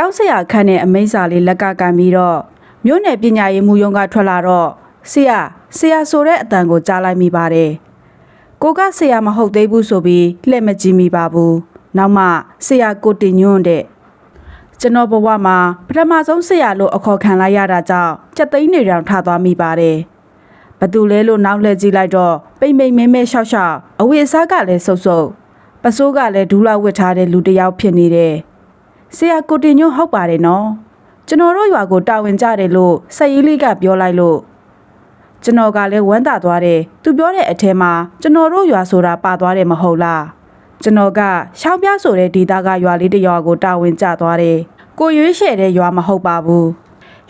ကျောင်းဆရာခန့်တဲ့အမိန့်စာလေးလက်ကကန်ပြီးတော့မြို့နယ်ပညာရေးမှူးရုံးကထွက်လာတော့ဆရာဆရာဆိုတဲ့အတန်ကိုကြားလိုက်မိပါတယ်ကိုကဆရာမဟုတ်သေးဘူးဆိုပြီးလှည့်မကြည့်မိပါဘူးနောက်မှဆရာကိုတင်ညွန့်တဲ့ကျွန်တော်ဘဝမှာပထမဆုံးဆရာလို့အခေါ်ခံလိုက်ရတာကြောင့်စက်သိန်းတွေတောင်ထသွားမိပါတယ်ဘသူလဲလို့နောက်လှည့်ကြည့်လိုက်တော့ပိမ့်ပိမ့်မဲမဲရှောက်ရှောက်အဝိအစားကလည်းဆုပ်ဆုပ်ပစိုးကလည်းဒူးလာဝစ်ထားတဲ့လူတစ်ယောက်ဖြစ်နေတယ် ဆရာကိုတင်ညွန့်ဟုတ်ပါတယ်နော်ကျွန်တော်တို့ရွာကိုတာဝန်ကြတယ်လို့ဆက်ရေးလေးကပြောလိုက်လို့ကျွန်တော်ကလည်းဝမ်းသာသွားတယ်သူပြောတဲ့အထဲမှာကျွန်တော်တို့ရွာဆိုတာပါသွားတယ်မဟုတ်လားကျွန်တော်ကရှောင်းပြဆိုတဲ့ဒေတာကရွာလေးတစ်ရွာကိုတာဝန်ကျသွားတယ်ကိုရွေးရှယ်တဲ့ရွာမဟုတ်ပါဘူး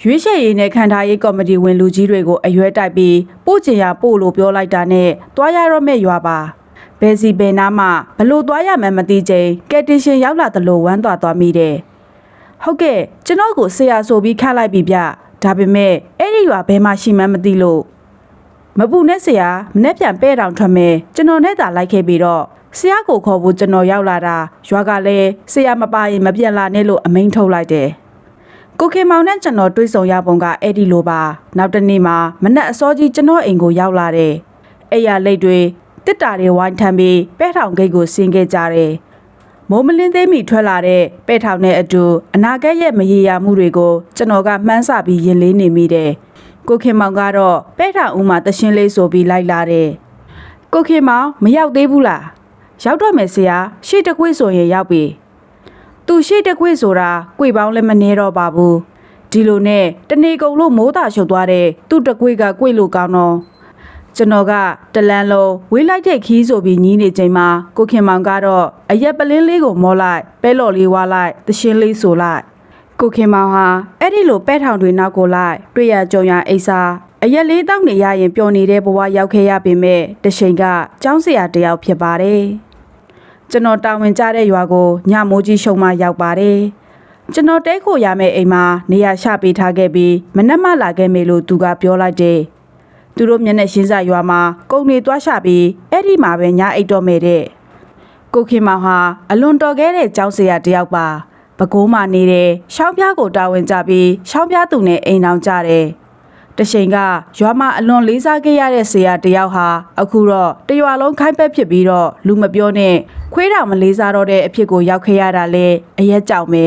ရွေးရှယ်ရေးနဲ့ခံထားရေးကော်မတီဝင်လူကြီးတွေကိုအရွဲတိုက်ပြီးပို့ချင်ရပို့လို့ပြောလိုက်တာနဲ့တွားရတော့မဲ့ရွာပါ ဘယ်စီဘယ်နားမှဘလို့တွားရမှန်းမသိချိန်ကက်တင်ရှင်ရောက်လာသလိုဝမ်းသာသွားမိတယ်ဟုတ်ကဲ့ကျွန်တော်ကိုဆရာဆိုပြီးခန့်လိုက်ပြီဗျဒါပေမဲ့အဲ့ဒီရွာဘယ်မှာရှိမှန်းမသိလို့မပူနဲ့ဆရာမနေ့ပြန်ပဲ့တောင်ထွက်မယ်ကျွန်တော်နဲ့သာလိုက်ခဲ့ပြီးတော့ဆရာကိုခေါ်ဖို့ကျွန်တော်ရောက်လာတာရွာကလည်းဆရာမပါရင်မပြန်လာနဲ့လို့အမိန်ထုတ်လိုက်တယ်ကိုခင်မောင်နဲ့ကျွန်တော်တွေ့ဆုံရပုံကအဲ့ဒီလိုပါနောက်တစ်နေ့မှာမနက်အစောကြီးကျွန်တော်အိမ်ကိုရောက်လာတယ်အဲ့ရလိတ်တွေ တစ်တာတွေဝိုင်းထမ်းပြီးပဲ့ထောင်ဂိတ်ကိုဆင်းခဲ့ကြတယ်မိုးမလင်းသေးမီထွက်လာတဲ့ပဲ့ထောင်တဲ့အတူအနာဂတ်ရဲ့မရေရာမှုတွေကိုကျွန်တော်ကမှန်းဆပြီးရင်လေးနေမိတယ်။ကိုခင်မောင်ကတော့ပဲ့ထောင်ဦးမှာတရှင်းလေးဆိုပြီးလိုက်လာတယ်။ကိုခင်မောင်မရောက်သေးဘူးလား။ရောက်တော့မယ်ဆရာရှေ့တစ်ခွေ့ဆိုရင်ရောက်ပြီ။သူရှေ့တစ်ခွေ့ဆိုတာကြွေပေါင်းလည်းမနေတော့ပါဘူး။ဒီလိုနဲ့တနေကုန်လို့မိုးတာရှုပ်သွားတဲ့သူ့တစ်ခွေ့ကကြွေလို့ကောင်းတော့ ကျွန်တော်ကတလန်းလုံးဝေးလိုက်တဲ့ခီးဆိုပြီးညီးနေချိန်မှာကိုခင်မောင်ကတော့အရက်ပလင်းလေးကိုမောလိုက်ပဲလော်လေးဝါလိုက်တရှင်းလေးဆိုလိုက်ကိုခင်မောင်ဟာအဲ့ဒီလိုပဲထောင်တွေနောက်ကိုလိုက်တွေ့ရကြုံရအိစာအရက်လေးတောက်နေရရင်ပျော်နေတဲ့ဘဝရောက်ခဲ့ရပေမဲ့တချိန်ကကျောင်းဆရာတစ်ယောက်ဖြစ်ပါတယ်ကျွန်တော်တာဝန်ကျတဲ့ရွာကိုညမိုးကြီးရှုံမှရောက်ပါတယ်ကျွန်တော်တဲခိုရမယ့်အိမ်မှာနေရာချပေးထားခဲ့ပြီးမနှက်မလာခဲ့မေလို့သူကပြောလိုက်တယ် သူတို့မျက်နှာရှင်းစာရွာမှာကုံနေသွားရှာပြီးအဲ့ဒီမှာပဲညအိတ်တော့မဲ့တဲ့ကိုခင်မောင်ဟာအလွန်တော်ခဲ့တဲ့ကျောင်းဆရာတစ်ယောက်ပါပကိုးမှနေတဲ့ရှောင်းပြားကိုတာဝန်ကြပြီးရှောင်းပြားသူနဲ့အိမ်အောင်ကြတယ်တချိန်ကရွာမှာအလွန်လေးစားခဲ့ရတဲ့ဆရာတစ်ယောက်ဟာအခုတော့တရွာလုံးခိုင်းပက်ဖြစ်ပြီးတော့လူမပြောနဲ့ခွေးတောင်မလေးစားတော့တဲ့အဖြစ်ကိုရောက်ခဲ့ရတာလေအရက်ကြောင်ပဲ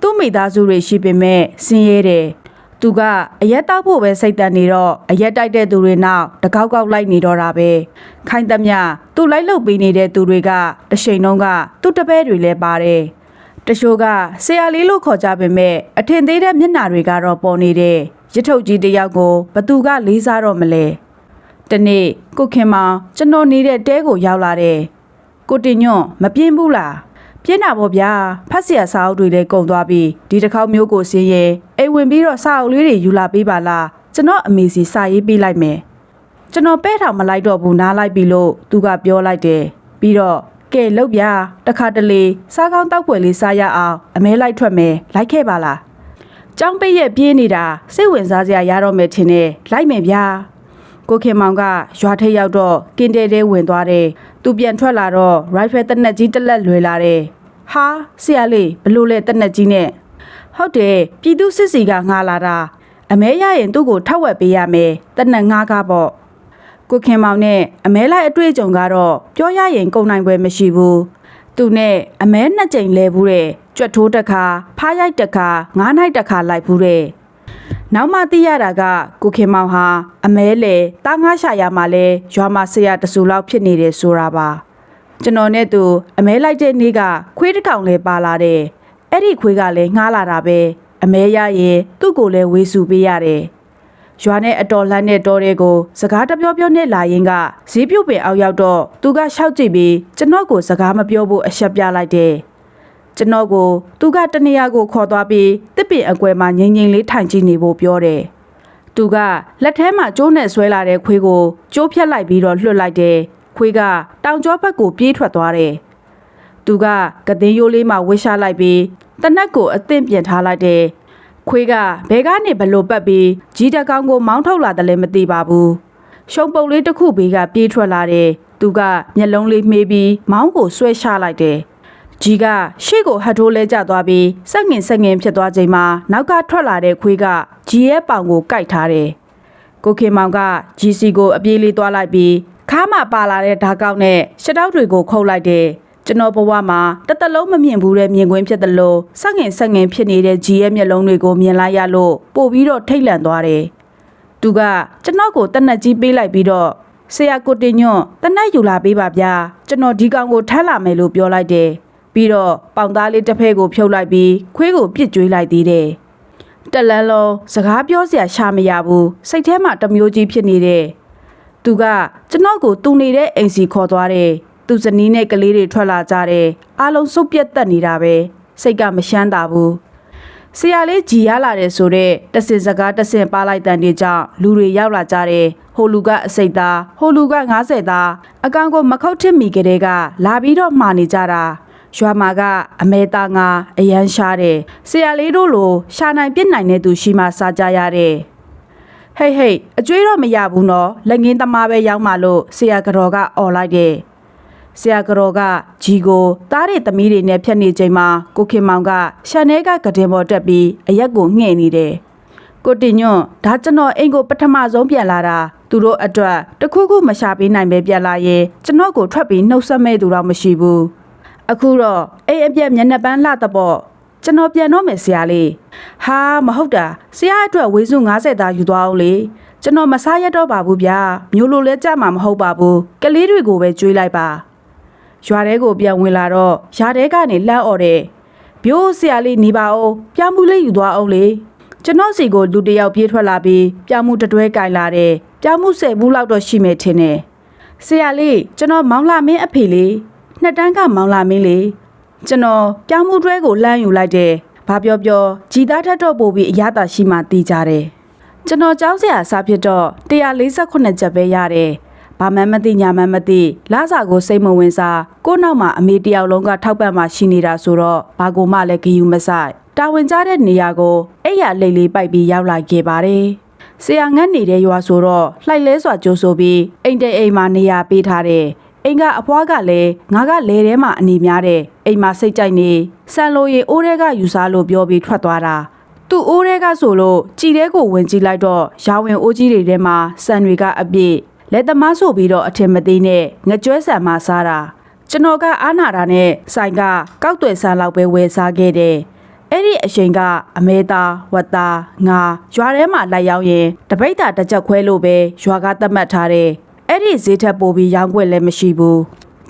သူ့မိသားစုတွေရှိပေမဲ့ဆင်းရဲတယ်။ သူကအရက်တောက်ဖို့ပဲစိတ်တန်နေတော့အရက်တိုက်တဲ့သူတွေနောက်တကောက်ကောက်လိုက်နေတော့တာပဲ။ခိုင်းသမျှသူ့လိုက်လုပ်ပေးနေတဲ့သူတွေကတရှိန်လုံးကသူ့တပည့်တွေလည်းပါတယ်။တချို့ကဆရာလေးလို့ခေါ်ကြပေမဲ့အထင်သေးတဲ့မျက်နှာတွေကတော့ပေါ်နေတဲ့ရစ်ထုတ်ကြီးတစ်ယောက်ကိုဘသူကလေးစားတော့မလဲ။တနေ့ကိုခင်မောင်ကျွန်တော်နေတဲ့တဲကိုရောက်လာတယ်။ကိုတင်ညွန့်မပြင်းဘူးလား ပြင်းတာပေါ့ဗျာဖတ်เสียစာအုပ်တွေလည်းကုန်သွားပြီဒီတစ်ခေါက်မျိုးကိုစင်းရဲအိမ်ဝင်ပြီးတော့စာအုပ်လေးတွေယူလာပေးပါလားကျွန်တော်အမေစီစာရေးပေးလိုက်မယ်ကျွန်တော်ပဲထောင်မလိုက်တော့ဘူးနားလိုက်ပြီလို့သူကပြောလိုက်တယ်ပြီးတော့ကဲလုတ်ဗျာတခါတလေစားကောင်းတောက်ပွယ်လေးစားရအောင်အမဲလိုက်ထွက်မယ်လိုက်ခဲ့ပါလားចောင်းပိတ်ရဲ့ပြေးနေတာစိတ်ဝင်စားစရာရတော့မယ်ထင်တယ်လိုက်မယ်ဗျာ ကိုခင်မောင်ကရွာထိပ်ရောက်တော့ကင်းတဲတဲဝင်သွားတယ်။သူပြန်ထွက်လာတော့ rifle တက်နက်ကြီးတစ်လက်လွယ်လာတယ်။ဟာဆရာလေးဘလို့လဲတက်နက်ကြီးနဲ့ဟုတ်တယ်ပြည်သူစစ်စီကငှားလာတာအမဲရရင်သူ့ကိုထောက်ဝက်ပေးရမယ်တက်နက်ငှားကားပေါ့ကိုခင်မောင်နဲ့အမဲလိုက်အတွေ့အကြုံကတော့ပြောရရင်ကုန်နိုင်ပွဲမရှိဘူးသူနဲ့အမဲနှစ်ကြိမ်လဲဘူးတဲ့ကြွက်ထိုးတစ်ခါဖားရိုက်တစ်ခါငားနိုင်တစ်ခါလိုက်ဘူးတဲ့ နောက်မှသိရတာကကိုခင်မောင်ဟာအမဲလေတာငါရှာရမှာလဲရွာမှာဆရာတဆူလောက်ဖြစ်နေတယ်ဆိုတာပါကျွန်တော်နဲ့သူအမဲလိုက်တဲ့နေ့ကခွေးတစ်ကောင်လဲပါလာတယ်အဲ့ဒီခွေးကလည်းငှားလာတာပဲအမဲရရင်သူ့ကိုလည်းဝေစုပေးရတယ်ရွာနဲ့အတော်လှမ်းတဲ့တောတွေကိုစကားတပြောပြောနဲ့လာရင်ကဈေးပြုတ်ပင်အောက်ရောက်တော့သူကရှောက်ကြည့်ပြီးကျွန်တော်ကိုစကားမပြောဖို့အရှက်ပြလိုက်တယ် ကျွန်တော်ကိုသူကတနေရာကိုခေါ်သွားပြီးတစ်ပင်အကွယ်မှာငိမ့်ငိမ့်လေးထိုင်ကြည့်နေဖို့ပြောတယ်။သူကလက်ထဲမှာကျိုးနဲ့ဆွဲလာတဲ့ခွေးကိုကျိုးဖြတ်လိုက်ပြီးတော့လွှတ်လိုက်တယ်။ခွေးကတောင်ကျောဘက်ကိုပြေးထွက်သွားတယ်။သူကကသိန်းရိုးလေးမှာဝှက်ရှာလိုက်ပြီးတနက်ကိုအသင့်ပြင်ထားလိုက်တယ်။ခွေးကဘဲကနေဘလို့ပတ်ပြီးကြီးတကောင်ကိုမောင်းထုတ်လာတယ်လည်းမသိပါဘူး။ရှုံပုတ်လေးတစ်ခုဘေးကပြေးထွက်လာတယ်။သူကမျက်လုံးလေးမှေးပြီးမောင်းကိုဆွဲချလိုက်တယ်။ ကြီးကရှေ့ကိုဟတ်ထိုးလဲကျသွားပြီးစက်ငင်စက်ငင်ဖြစ်သွားချိန်မှာနောက်ကထွက်လာတဲ့ခွေးကကြီးရဲ့ပေါင်ကိုကိုက်ထားတယ်။ကိုခင်မောင်ကကြီးစီကိုအပြေးလေးသွားလိုက်ပြီးခါမှပါလာတဲ့ဓာကောက်နဲ့ရှစ်တောက်တွေကိုခုတ်လိုက်တယ်။ကျွန်တော်ဘဝမှာတစ်သက်လုံးမမြင်ဘူးတဲ့မြင်ကွင်းဖြစ်တယ်လို့စက်ငင်စက်ငင်ဖြစ်နေတဲ့ကြီးရဲ့မျက်လုံးတွေကိုမြင်လိုက်ရလို့ပို့ပြီးတော့ထိတ်လန့်သွားတယ်။သူကကျွန်တော်ကိုတက်နက်ကြီးပေးလိုက်ပြီးတော့ဆရာကိုတင်ညွန့်တက်နက်ယူလာပေးပါဗျာကျွန်တော်ဒီကောင်ကိုထမ်းလာမယ်လို့ပြောလိုက်တယ် ပြီးတော့ပေါင်သားလေးတစ်ဖက်ကိုဖြုတ်လိုက်ပြီးခွေးကိုပြစ်ကြွေးလိုက်သေးတယ်တက်လန်းလုံးစကားပြောစရာရှာမရဘူးစိတ်ထဲမှာတစ်မျိုးကြီးဖြစ်နေတဲ့သူကကျွန်တော်ကိုတူနေတဲ့အိမ်စီခေါ်သွားတယ်သူဇနီးနဲ့ကလေးတွေထွက်လာကြတယ်အားလုံးစုပ်ပြတ်တက်နေတာပဲစိတ်ကမရှမ်းသာဘူးဆရာလေးကြည်ရလာတယ်ဆိုတော့တစင်စကားတစင်ပါလိုက်တန်တွေကြောင့်လူတွေရောက်လာကြတယ်ဟိုလူကအစိတ်သားဟိုလူက90သားအကောင်ကိုမခုတ်ထစ်မိကလေးကလာပြီးတော့မှားနေကြတာ ရွာမှာကအမဲသားငါအရန်ရှားတယ်ဆရာလေးတို့လိုရှာနိုင်ပြစ်နိုင်တဲ့သူရှိမှစားကြရတယ်ဟေးဟေးအကျွေးတော့မရဘူးနော်လက်ငင်းသမားပဲရောက်မှလို့ဆရာကတော်ကអော်လိုက်တယ်ဆရာကတော်ကဂျီကိုသားတွေသမီးတွေနဲ့ဖြတ်နေချိန်မှာကိုခင်မောင်ကရှန်နဲကကတင်ပေါ်တက်ပြီးအရက်ကိုငှဲ့နေတယ်။ကိုတင်ညွန့်ဒါကျွန်တော်အိမ်ကိုပထမဆုံးပြန်လာတာသူတို့အတွက်တစ်ခုခုမရှာပေးနိုင်ပဲပြန်လာရင်ကျွန်တော်ကိုထွက်ပြီးနှုတ်ဆက်မဲ့သူတော့မရှိဘူး။ အခုတော့အိမ်အပြက်မျက်နှာပန်းလှတဲ့ပေါ့ကျွန်တော်ပြန်တော့မယ်ဆရာလေး။ဟာမဟုတ်တာဆရာအတွက်ဝေစု90သားယူသွားအောင်လေ။ကျွန်တော်မစားရတော့ပါဘူးဗျာမျိုးလိုလဲကြမှာမဟုတ်ပါဘူးကလေးတွေကိုပဲကြွေးလိုက်ပါရွာထဲကိုပြန်ဝင်လာတော့ယာထဲကနေလှမ်းអော်တယ်။ပြိုးဆရာလေးနေပါအောင်ပြမှုလေးယူသွားအောင်လေ။ကျွန်တော်စီကိုလူတစ်ယောက်ပြေးထွက်လာပြီးပြမှုတတွဲကင်လာတယ်။ပြမှုဆယ်ဘူးလောက်တော့ရှိမယ်ထင်တယ်။ဆရာလေးကျွန်တော်မောင်လာမင်းအဖေလေး နှစ်တန်းကမောင်လာမင်းလေးကျွန်တော်ပြမှုတွဲကိုလှမ်းယူလိုက်တယ်။ဘာပြောပြောကြည်သားထက်တော့ပို့ပြီးအရသာရှိမှတီးကြတယ်။ကျွန်တော်ကြောင်းစရာအစားဖြစ်တော့148ချက်ပဲရတယ်။ဘာမှမသိညာမှမသိလာစာကိုစိတ်မဝင်စားကိုယ့်နောက်မှာအမေတယောက်လုံးကထောက်ပံ့မှရှိနေတာဆိုတော့ဘာကိုမှလည်းဂယုမဆိုင်တာဝန်ကျတဲ့နေရာကိုအဲ့ရလိတ်လေးပိုက်ပြီးရောက်လာခဲ့ပါတယ်ဆရာငတ်နေတဲ့ရွာဆိုတော့လှိုက်လဲစွာကြိုးဆိုပြီးအိမ်တဲ့အိမ်မှာနေရာပေးထားတယ် အိမ်ကအဖွားကလည်းငါကလဲထဲမှာအနေများတယ်အိမ်မှာစိတ်ကြိုက်နေဆန်လိုရီအိုးထဲကယူစားလို့ပြောပြီးထွက်သွားတာသူ့အိုးထဲကဆိုလို့ကြည်တဲကိုဝင်ကြည့်လိုက်တော့ရာဝင်အိုးကြီးတွေထဲမှာဆန်တွေကအပြည့်လက်သမားဆိုပြီးတော့အထင်မသေးနဲ့ငကြွဲဆန်မှစားတာကျွန်တော်ကအားနာတာနဲ့ဆိုင်ကကောက်ွယ်ဆန်လောက်ပဲဝယ်စားခဲ့တယ်အဲ့ဒီအချိန်ကအမဲသားဝတ်သားငါရွာထဲမှာလိုက်ရောက်ရင်တပိတ်တာတစ်ချက်ခွဲလို့ပဲရွာကသတ်မှတ်ထားတယ် အဲ့ဒီဈေးထက်ပိုပြီးရောင်းွက်လည်းမရှိဘူး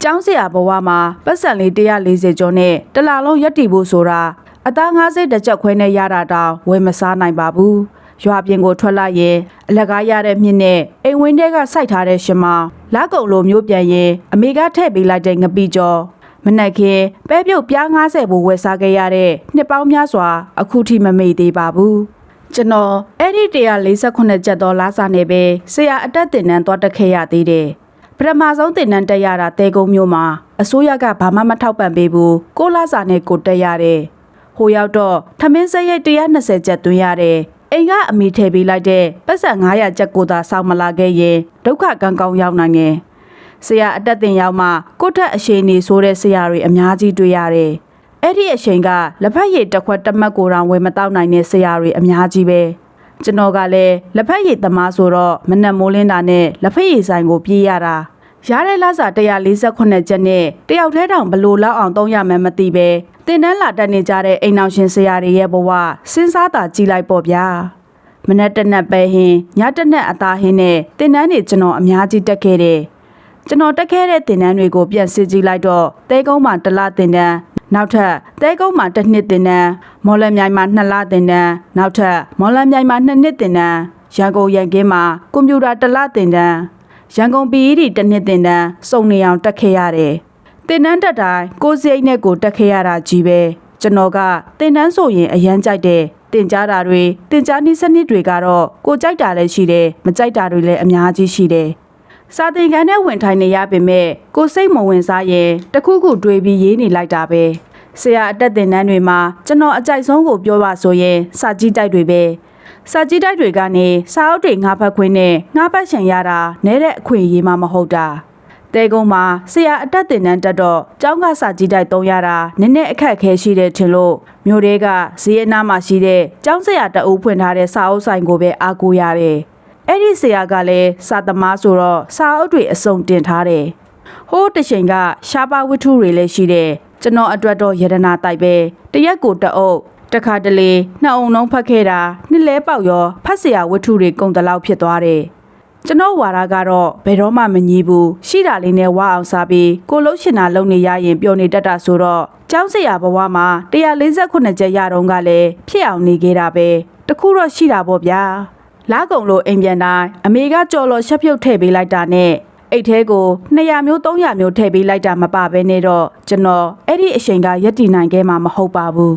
ကျောင်းဆရာဘဝမှာပတ်စံလေး140ကျော်နဲ့တစ်လလုံးရက်တီဖို့ဆိုတာအသား50တစ်ချက်ခွဲနဲ့ရတာတောင်ဝယ်မစားနိုင်ပါဘူးရွာပြင်ကိုထွက်လာရင်အလကားရတဲ့မြင့်နဲ့အိမ်ဝင်းထဲကစိုက်ထားတဲ့ရှင်မလက်ကုံလိုမျိုးပြန်ရင်အမေကထည့်ပေးလိုက်တဲ့ငပိကျော်မနက်ခင်းပဲပြုတ်ပြား90ဘူဝယ်စားခဲ့ရတဲ့နှစ်ပေါင်းများစွာအခုထိမမေ့သေးပါဘူး ကျွန်တော်အဲ့ဒီ148ကျပ်သောလားစာနဲ့ပဲဆရာအတက်တင်တန်းသွားတက်ခဲ့ရသေးတယ်ပထမဆုံးတင်နန်းတက်ရတာတဲကုန်းမျိုးမှာအစိုးရကဘာမှမထောက်ပံ့ပေးဘူးကိုလာစာနဲ့ကိုတက်ရတယ်ဟိုရောက်တော့ထမင်းစက်ရိတ်120ကျပ်သွင်းရတယ်အိမ်ကအမိထည့်ပေးလိုက်တဲ့ပတ်စံ900ကျပ်ကိုသာစောင့်မလာခဲ့ရင်ဒုက္ခကံကောင်းရောက်နိုင်တယ်ဆရာအတက်တင်ရောက်မှကိုထက်အရှိန်နေဆိုတဲ့ဆရာတွေအများကြီးတွေ့ရတယ် အဲ့ဒီအချိန်ကလက်ဖက်ရည်တစ်ခွက်တစ်မှတ်ကိုတောင်ဝယ်မတောက်နိုင်တဲ့ဆရာတွေအများကြီးပဲကျွန်တော်ကလည်းလက်ဖက်ရည်သမားဆိုတော့မနက်မိုးလင်းတာနဲ့လက်ဖက်ရည်ဆိုင်ကိုပြေးရတာရတဲ့လစာ148ကျပ်နဲ့တယောက်တည်းတောင်ဘလို့လောက်အောင်သုံးရမှန်းမသိပဲတင်တန်းလာတက်နေကြတဲ့အိမ်အောင်ရှင်ဆရာတွေရဲ့ဘဝစဉ်းစားတာကြည့်လိုက်ပေါ့ဗျာမနက်တစ်နက်ပဲဟင်းညတစ်နက်အသားဟင်းနဲ့တင်တန်းတွေကျွန်တော်အများကြီးတက်ခဲ့တယ်ကျွန်တော်တက်ခဲ့တဲ့တင်တန်းတွေကိုပြန်စစ်ကြည့်လိုက်တော့တဲကုန်းမှာတစ်လတင်တန်း နောက်ထပ်တဲကုန်းမှာတစ်နှစ်တင်တန်းမော်လမြိုင်မှာနှစ်လတင်တန်းနောက်ထပ်မော်လမြိုင်မှာနှစ်နှစ်တင်တန်းရန်ကုန်ရန်ကင်းမှာကွန်ပျူတာတစ်လတင်တန်းရန်ကုန် PED တစ်နှစ်တင်တန်းစုံနေအောင်တက်ခဲ့ရတယ်တင်တန်းတက်တိုင်းကိုယ်စိတ်နဲ့ကိုတက်ခဲ့ရတာကြီးပဲကျွန်တော်ကတင်တန်းဆိုရင်အရန်ကြိုက်တယ်တင်ကြားတာတွေတင်ကြားနည်းစနစ်တွေကတော့ကိုကြိုက်တာလည်းရှိတယ်မကြိုက်တာတွေလည်းအများကြီးရှိတယ် စာသင်ခန်းထဲဝင်ထိုင်နေရပေမဲ့ကိုစိတ်မဝင်စားရင်တခုခုတွေးပြီးရေးနေလိုက်တာပဲဆရာအတက်သင်တန်းတွေမှာကျွန်တော်အကြိုက်ဆုံးကိုပြောပါဆိုရင်စာကြည့်တိုက်တွေပဲစာကြည့်တိုက်တွေကနေစာအုပ်တွေငါးဖတ်ခွင့်နဲ့ငါးဖတ်ချင်ရတာနဲတဲ့အခွင့်အရေးမှမဟုတ်တာတဲကုန်းမှာဆရာအတက်တင်တန်းတက်တော့ကျောင်းကစာကြည့်တိုက်သုံးရတာနည်းနည်းအခက်အခဲရှိတဲ့ထင်လို့မြို့တွေကဈေးအနားမှာရှိတဲ့ကျောင်းဆရာတအုပ်ဖွင့်ထားတဲ့စာအုပ်ဆိုင်ကိုပဲအားကိုးရတယ်။ အဲ့ဒီဆရာကလည်းစာသမားဆိုတော့စာအုပ်တွေအစုံတင်ထားတယ်။ဟိုးတစ်ချိန်ကရှားပါဝတ္ထုတွေလည်းရှိတယ်။ကျွန်တော်အတွက်တော့ယရနာတိုက်ပဲတရက်ကိုတအုပ်တခါတလေနှစ်အောင်လုံးဖတ်ခဲ့တာနှစ်လဲပေါက်ရောဖတ်เสียဝတ္ထုတွေကုန်တလောက်ဖြစ်သွားတယ်။ကျွန်တော်ဝါဒကတော့ဘယ်တော့မှမငြီးဘူးရှိတာလေးနဲ့ဝါအောင်စားပြီးကိုလုံးရှင်တာလုံနေရရင်ပျော်နေတတ်တာဆိုတော့ကျောင်းဆရာဘဝမှာ148ကျက်ရတော့ကလည်းဖြစ်အောင်နေခဲ့တာပဲတခုတော့ရှိတာပေါ့ဗျာ လာကုံလို့အိမ်ပြန်တိုင်းအမေကကြော်လော်ရှက်ပြုတ်ထည့်ပေးလိုက်တာနဲ့အိတ်ထဲကို200မျိုး300မျိုးထည့်ပေးလိုက်တာမပဘဲနဲ့တော့ကျွန်တော်အဲ့ဒီအချိန်ကရက်တည်နိုင်ခဲ့မှာမဟုတ်ပါဘူး